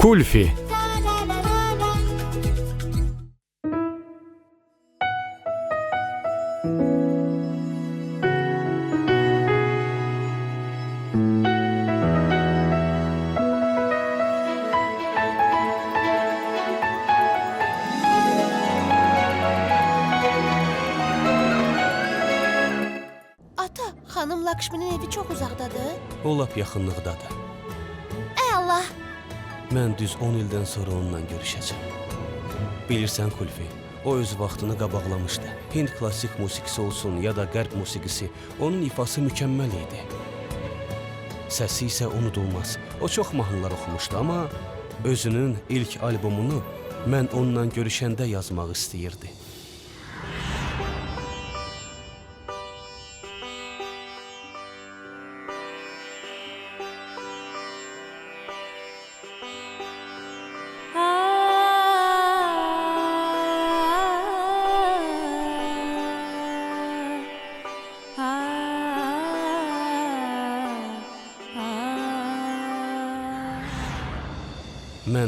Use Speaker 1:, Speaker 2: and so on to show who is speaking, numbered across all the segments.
Speaker 1: Kulfi
Speaker 2: Ata, xanım Lakşmi'nin evi çox uzaqdadır.
Speaker 3: O lap yaxınlıqdadır. Mən düz 10 ildən sonra onunla görüşəcəm. Bilirsən Kulfi, o öz vaxtını qabaqlamışdı. Hind klassik musiqisi olsun ya da qərb musiqisi, onun ifası mükəmməl idi. Səsi isə unudulmaz. O çox mahnılar oxumuşdu, amma özünün ilk albomunu mən onunla görüşəndə yazmaq istəyirdi.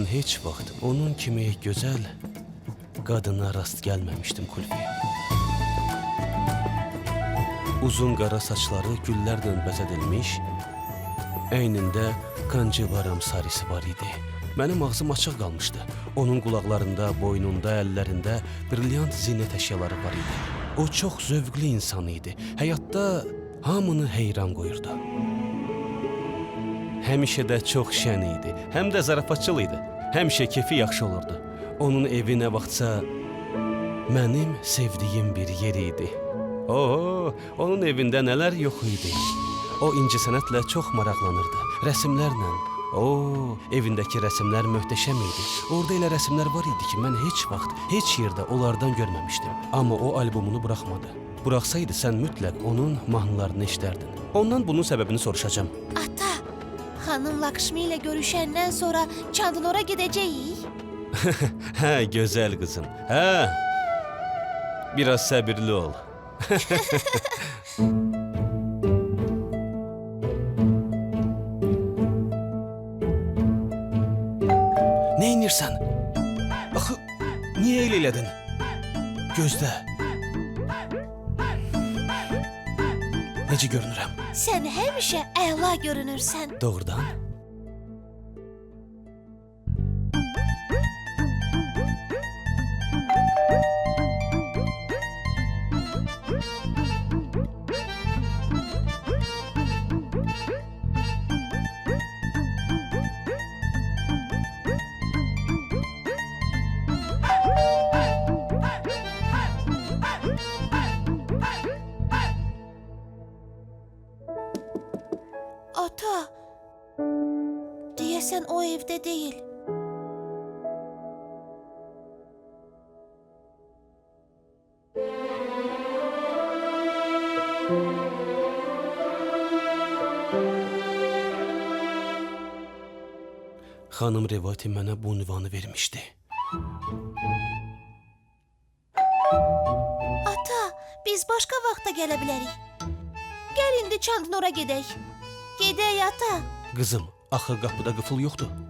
Speaker 3: Mən heç vaxt onun kimi gözəl qadına rast gəlməmişdim Kulfi. Uzun qara saçları güllərlə bəzədilmiş, əynində kanjivaram sarısı var idi. Mənim ağzım açıq qalmışdı. Onun qulaqlarında, boynunda, əllərində brilliant zinət əşyaları var idi. O çox zövqlü insan idi. Həyatda hamını heyran qoyurdu. Həmişə də çox şən idi, həm də zarafatçıl idi. Həmişə kefi yaxşı olurdu. Onun evi nə vaxtsa mənim sevdiyim bir yer idi. Oo, onun evində nələr yox idi. O incəsənətlə çox maraqlanırdı. Rəsmlərlə. Oo, evindəki rəsmlər möhtəşəm idi. Orada elə rəsmlər var idi ki, mən heç vaxt, heç yerdə onlardan görməmişdim. Amma o albomunu buraxmadı. Buraxsaydı sən mütləq onun mahnılarını eşidərdin. Ondan bunun səbəbini soruşacağam.
Speaker 2: Xanım Lakşmi ilə görüşəndən sonra Çandınora gedəcəyik.
Speaker 3: Hə, gözəl qızım. Hə. Biraz səbirli ol. Nə edirsən? Axı niyə elə elədin? Gözlə. Necə görünürəm?
Speaker 2: Sən həmişə əla görünürsən.
Speaker 3: Doğrudan?
Speaker 2: Evdə deyil.
Speaker 3: Xanım Revati mənə bu ünvanı vermişdi.
Speaker 2: Ata, biz başqa vaxtda gələ bilərik. Gəl indi Çandınora gedək. Gedək ata.
Speaker 3: Qızım, axı qapıda qıfıl yoxdur.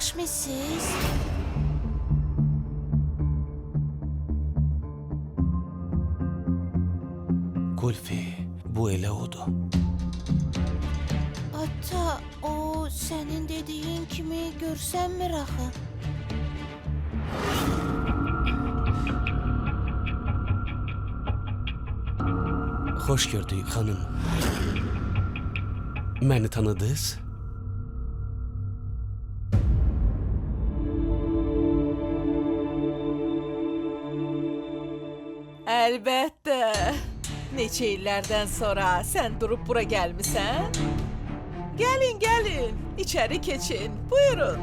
Speaker 2: Xanım Lakşmisiz?
Speaker 3: Kulfi, bu elə odur.
Speaker 2: Ata, o sənin dediyin kimi görsənmir axı.
Speaker 3: Xoş gördük, xanım. Məni tanıdınız?
Speaker 4: Əlbəttə.
Speaker 1: neçə illərdən sonra sən durub bura gəlmisən? Gəlin, gəlin, içəri keçin. Buyurun.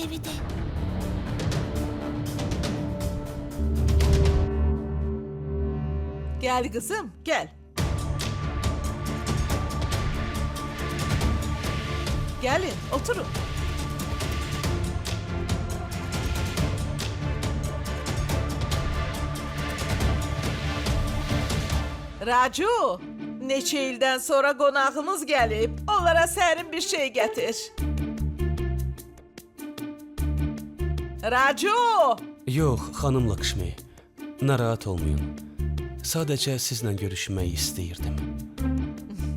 Speaker 2: Lakşmi'nin evidir.
Speaker 1: Gəl qızım, gəl. Gəlin, oturun. Racu, neçə ildən sonra qonağımız gəlib. Onlara sərin bir şey gətir. Racu!
Speaker 3: Yox, xanım Lakşmi. Narahat olmayın. Sadəcə sizlə görüşmək istəyirdim.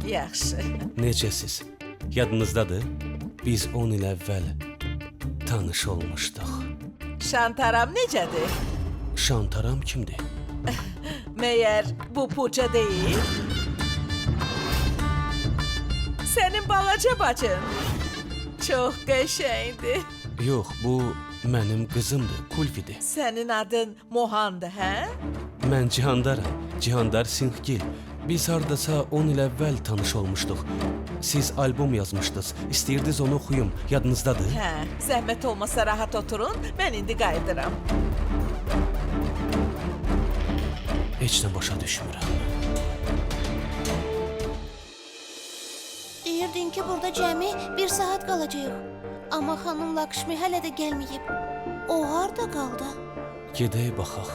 Speaker 1: Yaxşı.
Speaker 3: Necəsiz? Yadınızdadır? Biz 10 il əvvəl tanış olmuşduq.
Speaker 1: Şantaram necədir?
Speaker 3: Şantaram kimdir?
Speaker 1: Məyər bu puça deyil? Sənin balaca bacın. Çox qəşəngdir.
Speaker 3: Yox, bu mənim qızımdır, Kulfidir.
Speaker 1: Sənin adın Mohandır, hə?
Speaker 3: Mən Cihandaram, Cihandar Sinxgil. Biz hardasa 10 il əvvəl tanış olmuşduq. Siz albom yazmışdınız. İstəyirdiniz onu oxuyum. Yadınızdadır?
Speaker 1: Hə, zəhmət olmasa rahat oturun. Mən indi qayıdıram.
Speaker 3: Heç nə başa düşmürəm.
Speaker 2: Deyirdin ki, burada cəmi bir saat qalacağıq. Amma xanım Lakşmi hələ də gəlməyib. O harda qaldı?
Speaker 3: Gedək baxaq.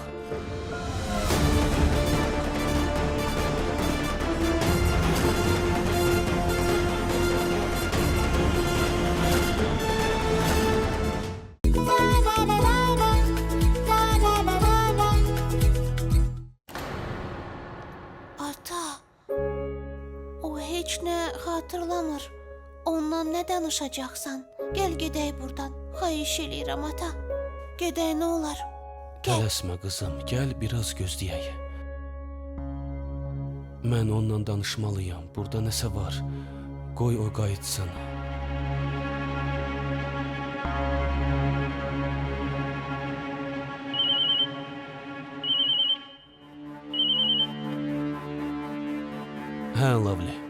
Speaker 2: Ata, o heç nə xatırlamır. Ondan nə danışacaqsan? Gəl gedək burdan. Xahiş eləyirəm ata. Gedək nə olar? Gəl.
Speaker 3: Tələsmə qızım, gəl biraz gözləyək. Mən onunla danışmalıyam. Burada nəsə var. Qoy o qayıtsın. Hə, Lovely.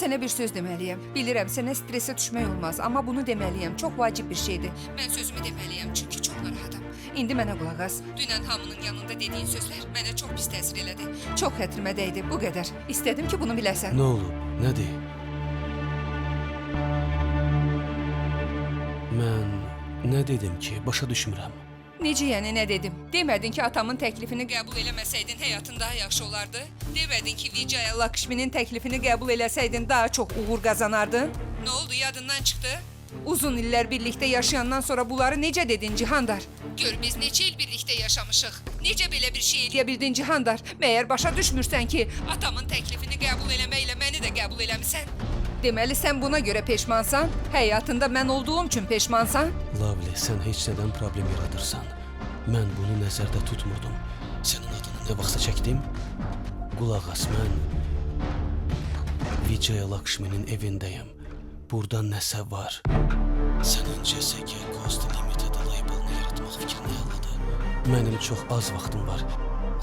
Speaker 4: Sənə bir söz deməliyəm. Bilirəm sənə stressə düşmək olmaz, amma bunu deməliyəm. Çox vacib bir şeydir. Mən sözümü deməliyəm, çünki çox narahatam. İndi mənə qulaq as. Dünən hamının yanında dediyin sözlər mənə çox pis təsir elədi. Çox xətrimə dəydi, bu qədər. İstədim ki, bunu biləsən.
Speaker 3: Nə olub? Nədir? Mən nə dedim ki, başa düşmürəm.
Speaker 4: Necə yəni nə dedim? Demədin ki, atamın təklifini qəbul eləməsəydin həyatın daha yaxşı olardı? Demədin ki, Vijaya Lakshmi'nin təklifini qəbul eləsəydin daha çox uğur qazanardın? Nə oldu, yadından çıxdı? Uzun illər birlikdə yaşayandan sonra bunları necə dedin Cihandar? Gör biz neçə il birlikdə yaşamışıq. Necə belə bir şey eləyə bildin Cihandar? Məyər başa düşmürsən ki, atamın təklifini qəbul eləməklə məni də qəbul eləmisən? Deməli sən buna görə peşmansan? Həyatında mən olduğum üçün peşmansan?
Speaker 3: Lovely, sən heç nədən problem yaradırsan. Mən bunu nəzərdə tutmurdum. Sənin adını nə vaxtsa çəkdim? Qulaq as, mən Vijaya Lakshmi'nin evindəyəm. Burada nəsə var. Sən öncə SG Ghost Limited labelini yaratmaq fikrini yaladı. Mənim çox az vaxtım var.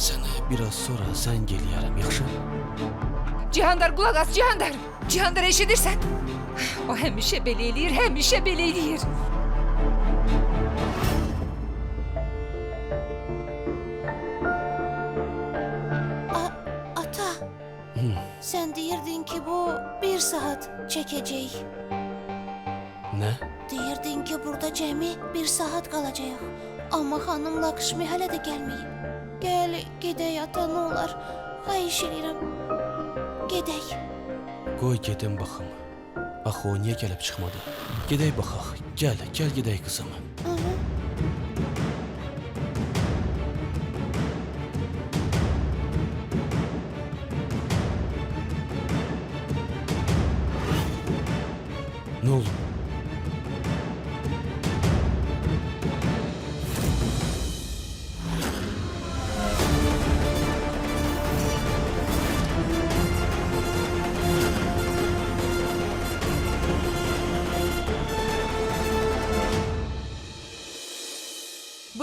Speaker 3: Sənə biraz sonra zəng eləyərəm, yaxşı?
Speaker 4: Cihandar qulaq as Cihandar. Cihandar eşidirsən? O həmişə belə eləyir, həmişə belə eləyir.
Speaker 2: A ata. Sən deyirdin ki, bu bir saat çəkəcək.
Speaker 3: Nə?
Speaker 2: Deyirdin ki, burada cəmi bir saat qalacağıq. Amma xanım Lakşmi hələ də gəlməyib. Gəl, gedək ata, nə olar. Xahiş eləyirəm. Gedək.
Speaker 3: Qoy gedim baxım. Axı o niyə gəlib çıxmadı? Gedək baxaq. Gəl, gəl gedək qızım.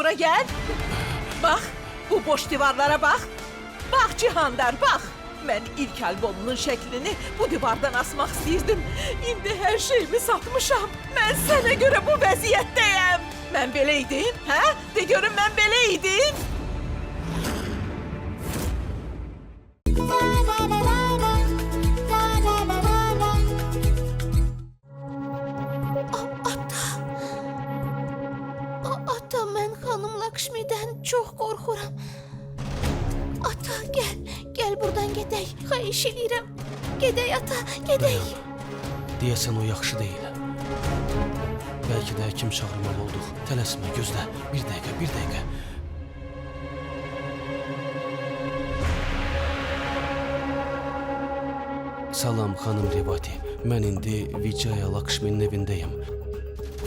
Speaker 1: Bura gel. Bak, bu boş divarlara bak. Bak Cihandar, bak. Ben ilk albümünün şeklini bu divardan asmak istiyordum. İndi her şeyimi satmışam. Ben sana göre bu vaziyetteyim. Ben beleydim, ha? De görün ben beleydim.
Speaker 2: Ata. Gəl, gəl burdan gedək. Xahiş eləyirəm. Gedək ata, gedək.
Speaker 3: Deyəsən o yaxşı deyil. Bəlkə də həkim çağırmalı olduq. Tələsmə, gözlə. Bir dəqiqə, bir dəqiqə. Salam xanım Revati. Mən indi Vicaya Lakshminin evindəyəm.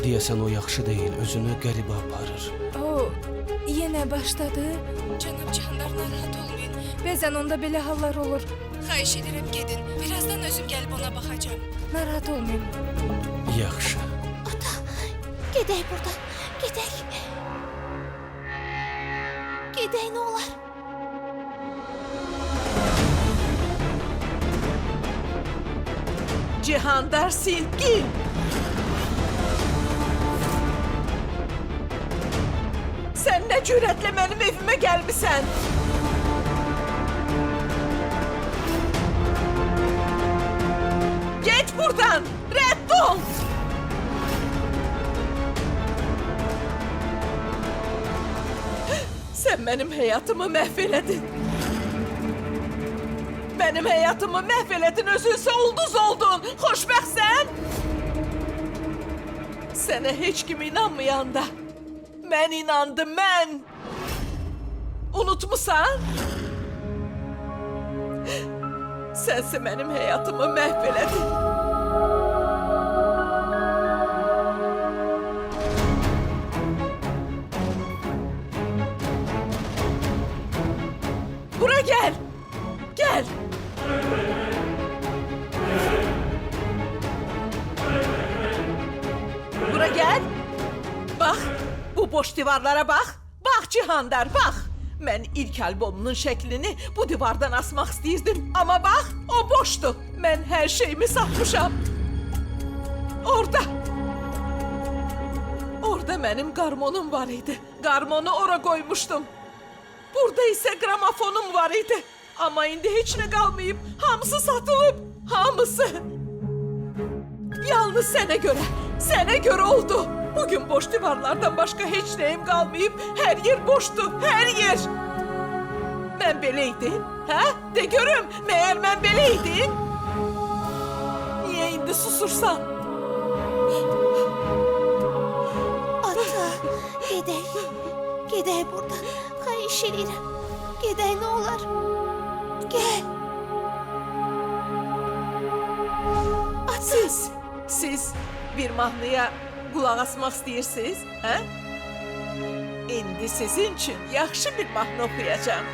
Speaker 3: Deyəsən o yaxşı deyil, özünü qəribə aparır.
Speaker 4: O, yenə başladı. Cənab Cihandar narahat olmayın. Bəzən onda belə hallar olur. Xahiş edirəm gedin. Birazdan özüm gəlib ona baxacağam. Narahat olmayın.
Speaker 3: Yaxşı.
Speaker 2: Ata, gedək burdan. Gedək. Gedək nə olar?
Speaker 1: Cihandar Silki. Sen ne cüretle benim evime gelmişsen? Ol! Sen benim hayatımı mahvedin. Benim hayatımı mahvedin, özünse ulduz oldun. Xoşbəxt sen. Sənə heç kim inanmayanda mən inandım, mən. Unutmusan? Sənsə mənim həyatımı məhv elədin. Boş divarlara bak. Bak Cihandar, bak. Ben ilk albümünün şeklini bu divardan asmak istiyordum. Ama bak, o boştu. Ben her şeyimi satmışam. Orada. Orada benim garmonum var idi. Garmonu ora koymuştum. Burada ise gramofonum var idi. Ama indi hiç ne kalmayıp hamısı satılıp. Hamısı. Yalnız sene göre, sene göre oldu. Bugün boş divarlardan başka hiç neyim kalmayıp her yer boştu, her yer. Ben beleydim, ha? De görüm, meğer ben beleydim. Niye indi susursan?
Speaker 2: Ata. Gedək burdan. Xahiş eləyirəm. Gedək nə olar? Gəl. Ata,
Speaker 1: Siz, siz bir mahnıya kulak asmak istiyorsunuz, ha? İndi sizin için yaxşı bir mahnı okuyacağım.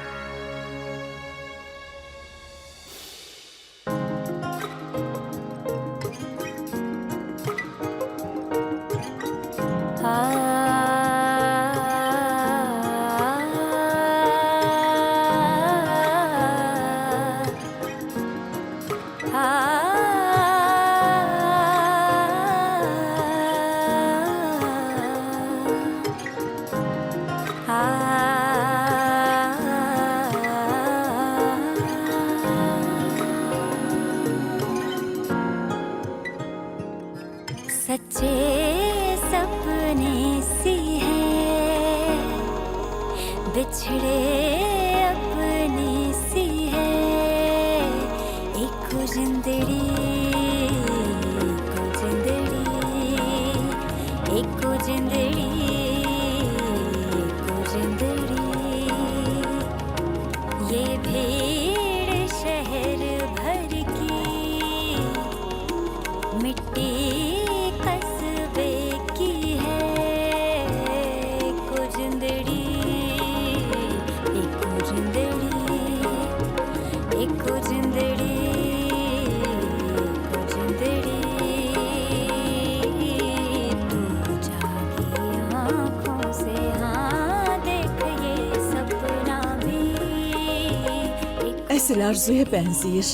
Speaker 1: el arzuya benziyir.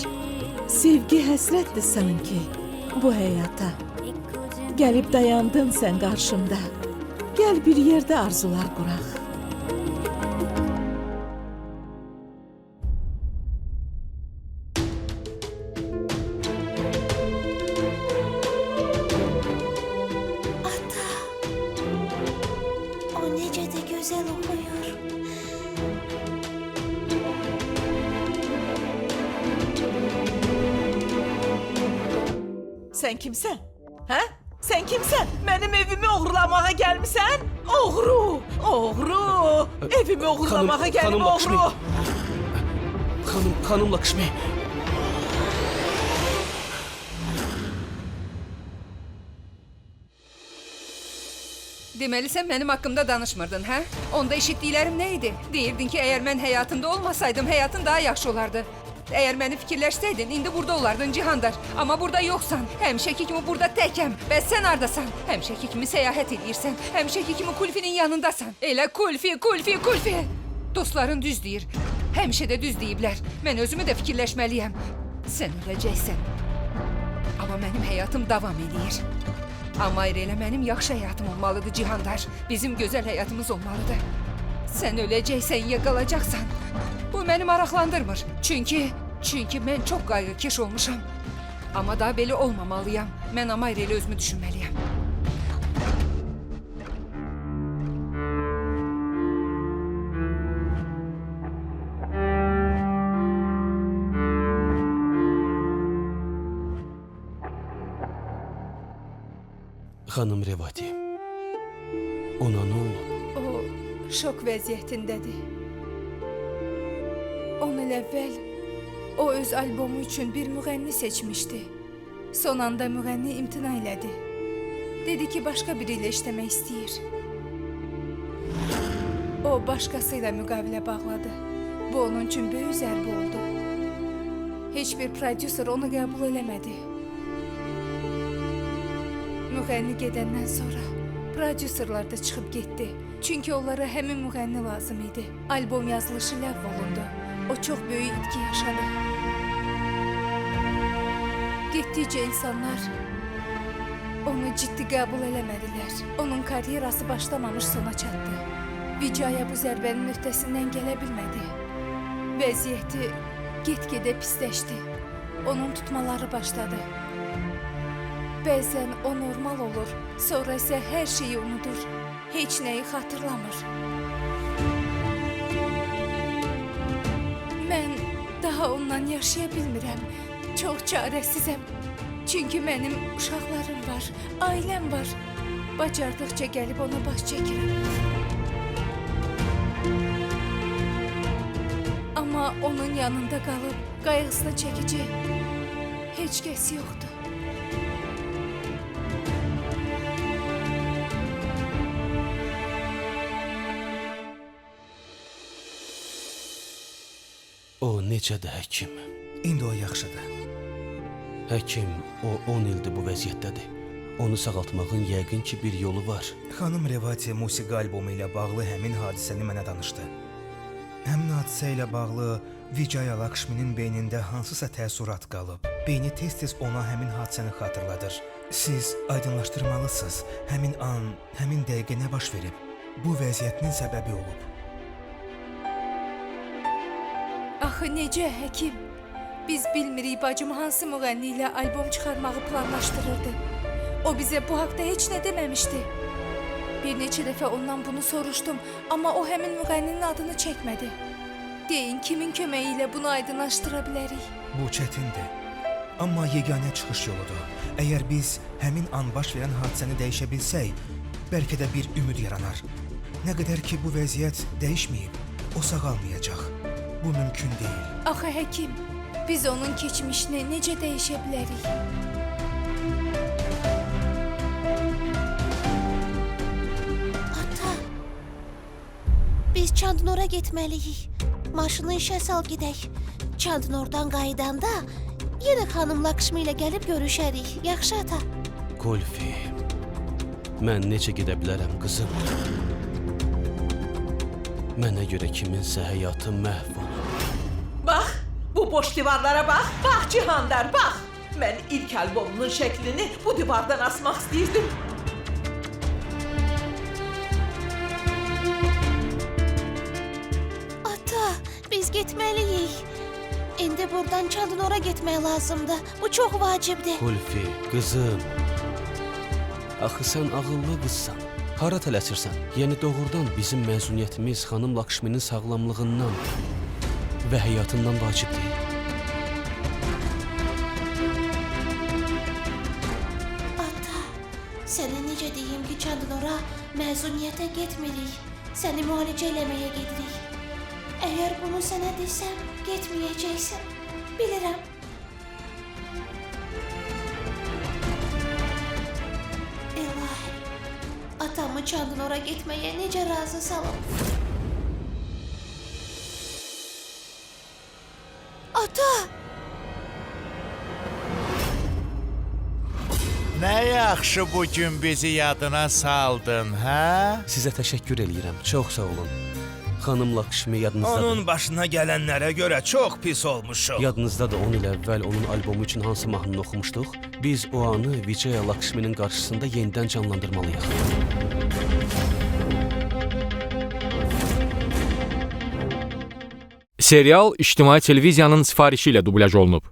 Speaker 1: Sevgi həsrətdir sanki bu həyata. Gəlib dayandın sən qarşımda. Gəl bir yerdə arzular quraq. Sən kimsən? Hə? Sən kimsən? Mənim evimi oğurlamağa gəlmisən? Oğru! Oğru! Evimi
Speaker 3: xanım Lakşmi.
Speaker 1: oğru!
Speaker 3: Xanım, xanım Lakşmi.
Speaker 5: Deməli sən mənim haqqımda danışmırdın, hə? Onda eşitdiklərim nə idi? Deyirdin ki, əgər mən həyatında olmasaydım, həyatın daha yaxşı olardı. Əgər məni fikirləşsəydin, indi burada olardın Cihandar. Amma burada yoxsan. Həmişəki kimi burada təkəm. Bəs sən hardasan? Həmişəki kimi səyahət edirsən. Həmişəki kimi Kulfinin yanındasan. Elə Kulfi, Kulfi, Kulfi. Dostların düz deyir. Həmişə də düz deyiblər. Mən özümü də fikirləşməliyəm. Sən öləcəksən. Amma mənim həyatım davam edir. Amma elə mənim yaxşı həyatım olmalıdır Cihandar. Bizim gözəl həyatımız olmalıdır. Sən öləcəksən ya qalacaqsan. Bu məni maraqlandırmır. Çünki çünki mən çox qayğıkeş olmuşam. Amma daha belə olmamalıyam. Mən Amayra ilə özümü düşünməliyəm.
Speaker 3: Xanım Revati. Ona nə olub?
Speaker 5: O şok vəziyyətindədir. 10 il əvvəl o öz albomu üçün bir müğənni seçmişdi. Son anda müğənni imtina elədi. Dedi ki, başqa biri ilə işləmək istəyir. O başqası ilə müqavilə bağladı. Bu onun üçün böyük zərbə oldu. Heç bir prodüser onu qəbul eləmədi. Müğənni gedəndən sonra prodüserlər də çıxıb getdi. Çünki onlara həmin müğənni lazım idi. Albom yazılışı ləğv olundu. O çox böyük itki yaşadı. Getdikcə insanlar onu ciddi qəbul eləmədilər. Onun karyerası başlamamış sona çatdı. Vicaya bu zərbənin öhdəsindən gələ bilmədi. Vəziyyəti get-gedə pisləşdi. Onun tutmaları başladı. Bəzən o normal olur, sonra isə hər şeyi unudur, heç nəyi xatırlamır. Yaşaya bilmirəm. Çox çarəsizəm. Çünki mənim uşaqlarım var, ailəm var. Bacardıqca gəlib ona baş çəkirəm. Amma onun yanında qalıb qayğısını çəkəcək heç kəs yoxdur.
Speaker 3: O necə də həkim.
Speaker 6: İndi o yaxşıdır.
Speaker 3: Həkim, o 10 ildir bu vəziyyətdədir. Onu sağaltmağın yəqin ki bir yolu var.
Speaker 6: Xanım Revati musiqi albomu ilə bağlı həmin hadisəni mənə danışdı. Həmin hadisə ilə bağlı Vijaya Lakshminin beynində hansısa təəssürat qalıb. Beyni tez-tez ona həmin hadisəni xatırladır. Siz aydınlaşdırmalısınız. Həmin an, həmin dəqiqə nə baş verib? Bu vəziyyətin səbəbi olub.
Speaker 5: Axı necə həkim? Biz bilmirik bacım hansı müğənni ilə albom çıxarmağı planlaşdırırdı. O bizə bu haqqda heç nə deməmişdi. Bir neçə dəfə ondan bunu soruşdum, amma o həmin müğənninin adını çəkmədi. Deyin kimin köməyi ilə bunu aydınlaşdıra bilərik?
Speaker 6: Bu çətindir. Amma yeganə çıxış yoludur. Əgər biz həmin an baş verən hadisəni dəyişə bilsək, bəlkə də bir ümid yaranar. Nə qədər ki bu vəziyyət dəyişməyib, o sağalmayacaq. Bu mümkün deyil.
Speaker 5: Axı həkim, biz onun keçmişini necə dəyişə bilərik?
Speaker 2: Ata. Biz Çandnora getməliyik. Maşını işə sal gedək. Çandnordan qayıdanda yenə xanım Lakşmi ilə gəlib görüşərik. Yaxşı ata.
Speaker 3: Kulfi. Mən necə gedə bilərəm, qızım? Mənə görə kiminsə həyatı məhv olur.
Speaker 1: Bu boş divarlara bax. Bax Cihandar, bax. Mən ilk albomunun şəklini bu divardan asmaq istəyirdim.
Speaker 2: Ata, biz getməliyik. İndi buradan Çandnora getmək lazımdır. Bu çox vacibdir.
Speaker 3: Kulfi, qızım. Axı sən ağıllı qızsan. Hara tələsirsən? Yəni doğrudan bizim məzuniyyətimiz xanım Lakşminin sağlamlığından və həyatından vacib deyil.
Speaker 2: Ata, sənə necə deyim ki, Çandnora məzuniyyətə getmirik. Səni müalicə eləməyə gedirik. Əgər bunu sənə desəm, getməyəcəksən. Bilirəm. İlahi, atamı Çandnora getməyə necə razı salım? Ata!
Speaker 7: Nə yaxşı bu gün bizi yadına saldın, hə?
Speaker 3: Sizə təşəkkür eləyirəm. Çox sağ olun. Xanım Lakşmi yadınızdadır.
Speaker 6: Onun başına gələnlərə görə çox pis olmuşuq.
Speaker 3: Yadınızdadır 10 il əvvəl onun albomu üçün hansı mahnını oxumuşduq? Biz o anı Vijaya Lakshminin qarşısında yenidən canlandırmalıyıq.
Speaker 8: Serial İctimai Televiziyanın sifarişi ilə dublyaj olunub.